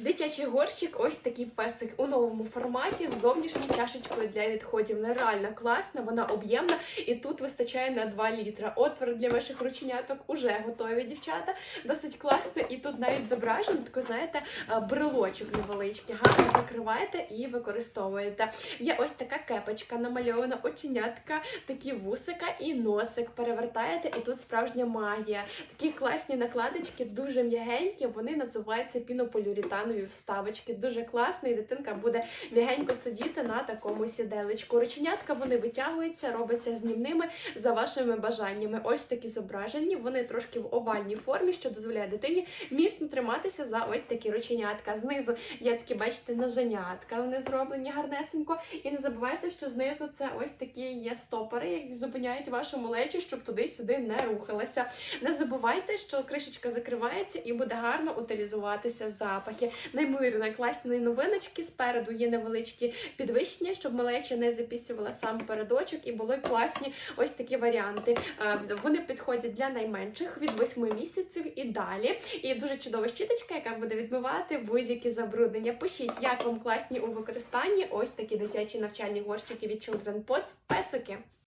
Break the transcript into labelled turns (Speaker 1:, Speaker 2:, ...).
Speaker 1: Дитячий горщик, ось такий песик у новому форматі з зовнішньою чашечкою для відходів. Нереально класна, вона об'ємна і тут вистачає на 2 літра. Отвори для ваших рученяток уже готові, дівчата. Досить класно, і тут навіть зображено, тако, знаєте, е, брелочок невеличкий. Гарно закриваєте і використовуєте. Є ось така кепочка, намальована оченятка, такі вусика і носик. Перевертаєте, і тут справжня магія. Такі класні накладочки, дуже м'ягенькі. Вони називаються пінополіуретанові вставочки. Дуже класно, і дитинка буде м'ягенько сидіти на такому сіделечку. Рученятка вони витягуються, робляться знімними за вашими бажаннями. Ось такі зображені. Вони трошки в овальній формі, що дозволяє дитині міцно триматися за ось такі рученятка. Знизу є такі, бачите, ноженятка. Вони зроблені гарнесенько. І не забувайте, що знизу це ось такі є стопори, які зупиняють вашу малечу, щоб туди-сюди не рухалася. Не забувайте, що кришечка закривається і буде гарно утилізуватися запахи. Неймовірно класні новиночки. Спереду є невеличкі підвищення, щоб малеча не запісювала сам передочок, і були класні ось такі варіанти. Е, Вони підходять для найменших від 8 місяців і далі. І дуже чудова щіточка, яка буде відмивати будь-які забруднення. Пишіть, як вам класні у використанні ось такі дитячі навчальні горщики від Children Pots песики.